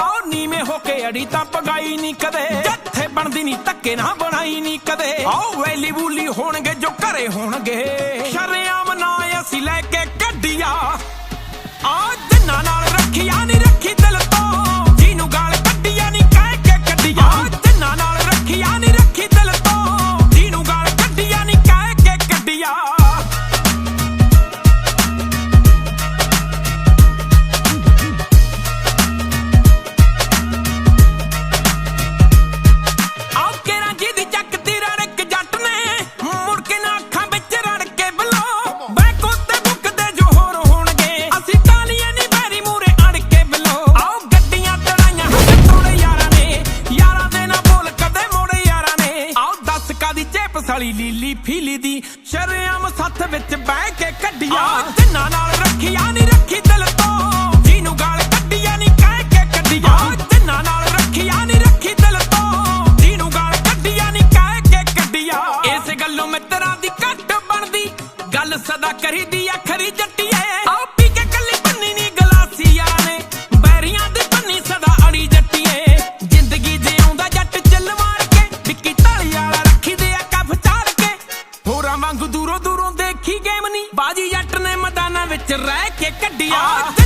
ਆਉ ਨੀਵੇਂ ਹੋ ਕੇ ਅੜੀ ਤਾਂ ਪਗਾਈ ਨਹੀਂ ਕਦੇ। ਜੱਥੇ ਬਣਦੀ ਨਹੀਂ ਧੱਕੇ ਨਾ ਬਣਾਈ ਨਹੀਂ ਕਦੇ। ਆਉ ਵੈਲੀ ਬੂਲੀ ਹੋਣਗੇ ਜੋ ਘਰੇ ਹੋਣਗੇ। ਸ਼ਰਿਆਮ ਨਾ ਅਸੀਂ ਲੈ ਕੇ ਗੱਡੀਆਂ ਆ ਕਾਲੀ ਲੀਲੀ ਫੀਲੀ ਦੀ ਸ਼ਰਿਆਮ ਸੱਥ ਵਿੱਚ ਬਹਿ ਕੇ ਕੱਢਿਆ। ਜਿੰਨਾ ਨਾਲ ਰੱਖਿਆ ਨਹੀਂ ਰੱਖੀ ਦਿਲ ਤੋਂ। ਜਿਹਨੂੰ ਗਾਲ ਕੱਢਿਆ ਨਹੀਂ ਕਹਿ ਕੇ ਕੱਢਿਆ। ਜਿੰਨਾ ਨਾਲ ਰੱਖਿਆ ਨਹੀਂ ਰੱਖੀ ਦਿਲ ਤੋਂ। ਜਿਹਨੂੰ ਗਾਲ ਕੱਢਿਆ ਨਹੀਂ ਕਹਿ ਕੇ ਕੱਢਿਆ। ਇਸ ਗੱਲੋਂ ਮਿੱਤਰਾਂ ਦੀ ਘੱਟ ਬਣਦੀ। ਗੱਲ ਸਦਾ ਕਰੀਦੀ ਆਖਰੀ ਜੱਟੀਏ। ਵਿੱਚ ਰਹਿ ਕੇ ਕੱਢਿਆ।